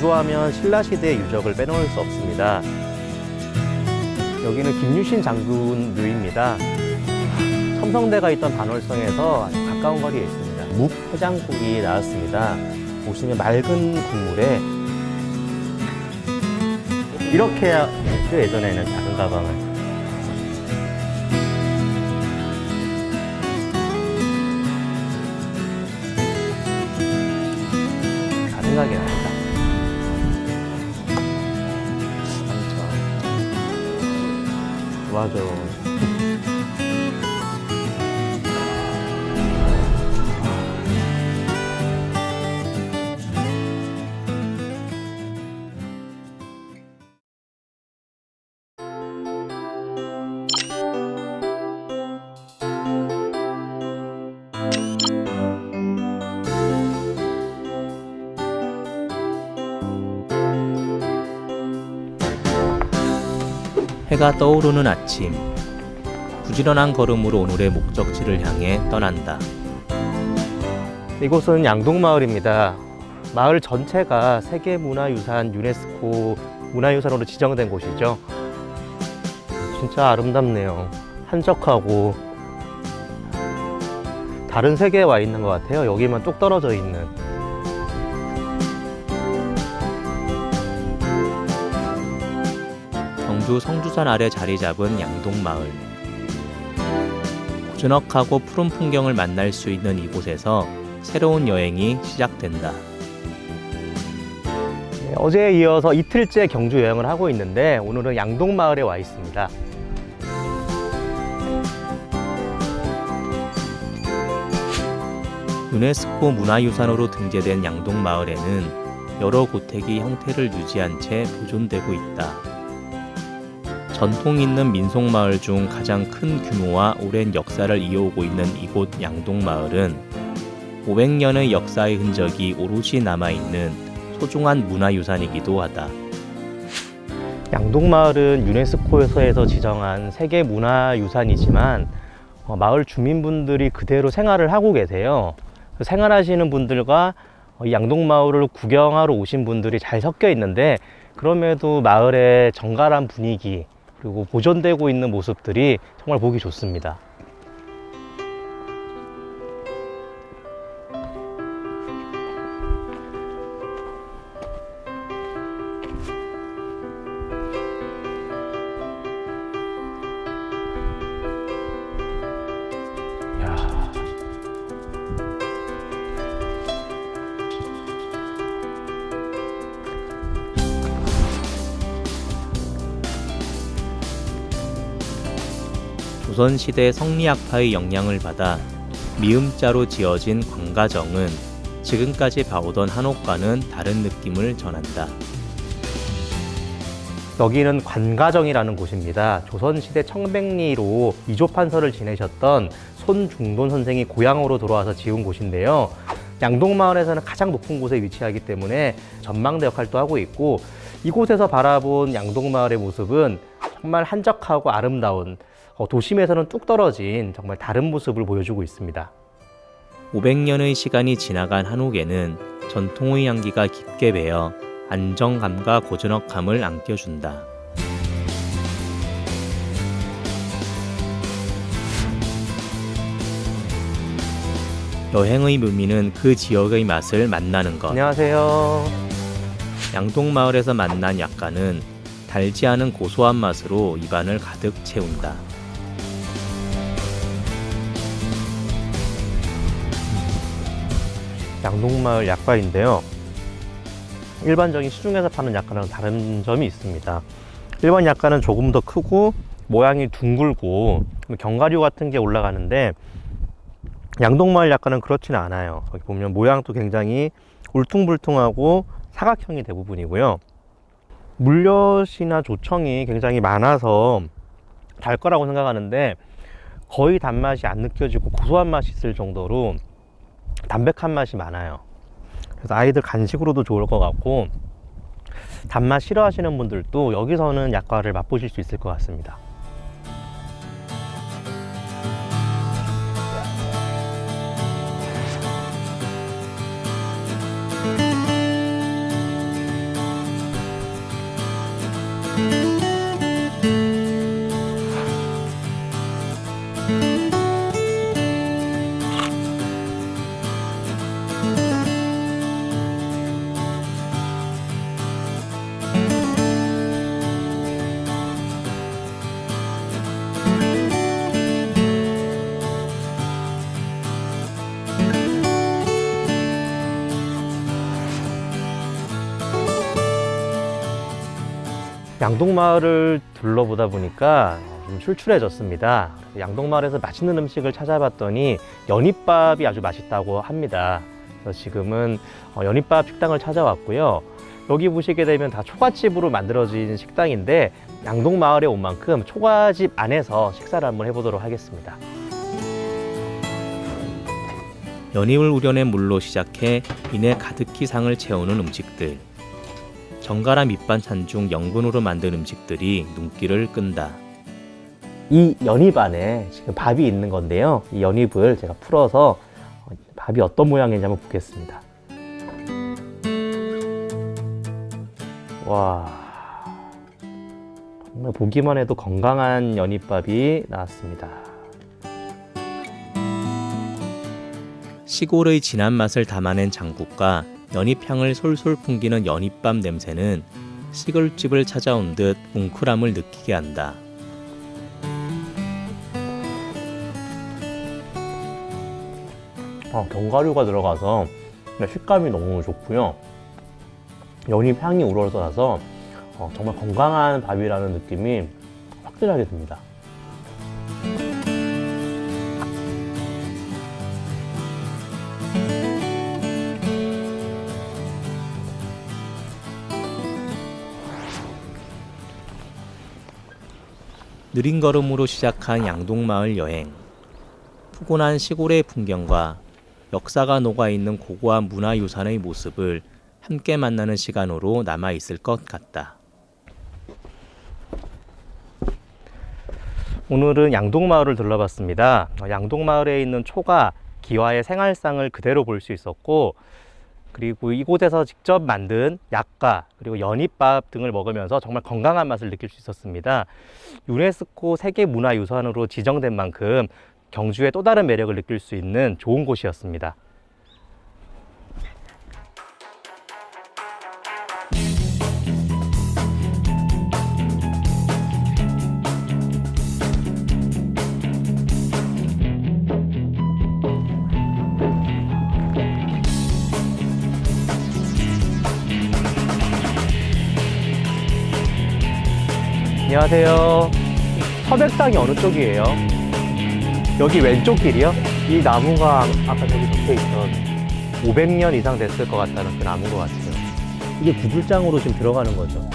광주하면 신라시대의 유적을 빼놓을 수 없습니다. 여기는 김유신 장군 묘입니다. 첨성대가 있던 반월성에서 가까운 거리에 있습니다. 묵 해장국이 나왔습니다. 보시면 맑은 국물에 이렇게 했죠, 예전에는 작은 가방을. 다 생각이 납니다. 맞아. 해가 떠오르는 아침. 부지런한 걸음으로 오늘의 목적지를 향해 떠난다. 이곳은 양동마을입니다. 마을 전체가 세계문화유산 유네스코 문화유산으로 지정된 곳이죠. 진짜 아름답네요. 한적하고 다른 세계에 와 있는 것 같아요. 여기만 뚝 떨어져 있는. 경주 성주산 아래 자리 잡은 양동마을. 고즈넉하고 푸른 풍경을 만날 수 있는 이곳에서 새로운 여행이 시작된다. 네, 어제에 이어서 이틀째 경주 여행을 하고 있는데 오늘은 양동마을에 와 있습니다. 유네스코 문화유산으로 등재된 양동마을에는 여러 고택이 형태를 유지한 채 보존되고 있다. 전통 있는 민속마을 중 가장 큰 규모와 오랜 역사를 이어오고 있는 이곳 양동마을은 500년의 역사의 흔적이 오롯이 남아있는 소중한 문화유산이기도 하다. 양동마을은 유네스코에서 지정한 세계문화유산이지만 어, 마을 주민분들이 그대로 생활을 하고 계세요. 그 생활하시는 분들과 어, 이 양동마을을 구경하러 오신 분들이 잘 섞여 있는데 그럼에도 마을의 정갈한 분위기 그리고 보존되고 있는 모습들이 정말 보기 좋습니다. 조선시대 성리학파의 영향을 받아 미음자로 지어진 광가정은 지금까지 봐오던 한옥과는 다른 느낌을 전한다. 여기는 관가정이라는 곳입니다. 조선시대 청백리로 이조판서를 지내셨던 손중돈 선생이 고향으로 돌아와서 지은 곳인데요. 양동마을에서는 가장 높은 곳에 위치하기 때문에 전망대 역할도 하고 있고 이곳에서 바라본 양동마을의 모습은 정말 한적하고 아름다운 어, 도심에서는 뚝 떨어진 정말 다른 모습을 보여주고 있습니다. 500년의 시간이 지나간 한옥에는 전통의 향기가 깊게 배어 안정감과 고즈넉함을 안겨준다. 여행의 묘미는 그 지역의 맛을 만나는 것. 안녕하세요. 양동마을에서 만난 약간은 달지 않은 고소한 맛으로 입안을 가득 채운다. 양동마을 약과인데요. 일반적인 시중에서 파는 약과랑 다른 점이 있습니다. 일반 약과는 조금 더 크고 모양이 둥글고 견과류 같은 게 올라가는데 양동마을 약과는 그렇지는 않아요. 여기 보면 모양도 굉장히 울퉁불퉁하고 사각형이 대부분이고요. 물엿이나 조청이 굉장히 많아서 달 거라고 생각하는데 거의 단맛이 안 느껴지고 고소한 맛이 있을 정도로 담백한 맛이 많아요. 그래서 아이들 간식으로도 좋을 것 같고 단맛 싫어하시는 분들도 여기서는 약과를 맛보실 수 있을 것 같습니다. 양동마을을 둘러보다 보니까 좀 출출해졌습니다. 양동마을에서 맛있는 음식을 찾아봤더니 연잎밥이 아주 맛있다고 합니다. 그래서 지금은 어, 연잎밥 식당을 찾아왔고요. 여기 보시게 되면 다 초가집으로 만들어진 식당인데 양동마을에 온 만큼 초가집 안에서 식사를 한번 해보도록 하겠습니다. 연잎을 우려낸 물로 시작해 이내 가득히 상을 채우는 음식들. 정갈한 밑반찬 중 영분으로 만든 음식들이 눈길을 끈다. 이 연잎 안에 지금 밥이 있는 건데요. 이 연잎을 제가 풀어서 어, 밥이 어떤 모양인지 한번 보겠습니다. 와, 정말 보기만 해도 건강한 연잎밥이 나왔습니다. 시골의 진한 맛을 담아낸 장국과 연잎향을 솔솔 풍기는 연잎밥 냄새는 시골집을 찾아온 듯 뭉클함을 느끼게 한다. 어, 견과류가 들어가서 식감이 너무 좋고요. 연잎 향이 우러러서 어, 정말 건강한 밥이라는 느낌이 확실하게 듭니다. 느린 걸음으로 시작한 양동마을 여행. 푸근한 시골의 풍경과 역사가 녹아있는 고고한 문화유산의 모습을 함께 만나는 시간으로 남아 있을 것 같다. 오늘은 양동마을을 둘러봤습니다. 어, 양동마을에 있는 초가 기와의 생활상을 그대로 볼 수 있었고, 그리고 이곳에서 직접 만든 약과 그리고 연잎밥 등을 먹으면서 정말 건강한 맛을 느낄 수 있었습니다. 유네스코 세계문화유산으로 지정된 만큼 경주의 또 다른 매력을 느낄 수 있는 좋은 곳이었습니다. 안녕하세요. 서백상이 어느 쪽이에요? 여기 왼쪽 길이요? 이 나무가 아까 저기 적혀 있던 500년 이상 됐을 것 같다는 그 나무인 것 같아요. 이게 구들장으로 지금 들어가는 거죠.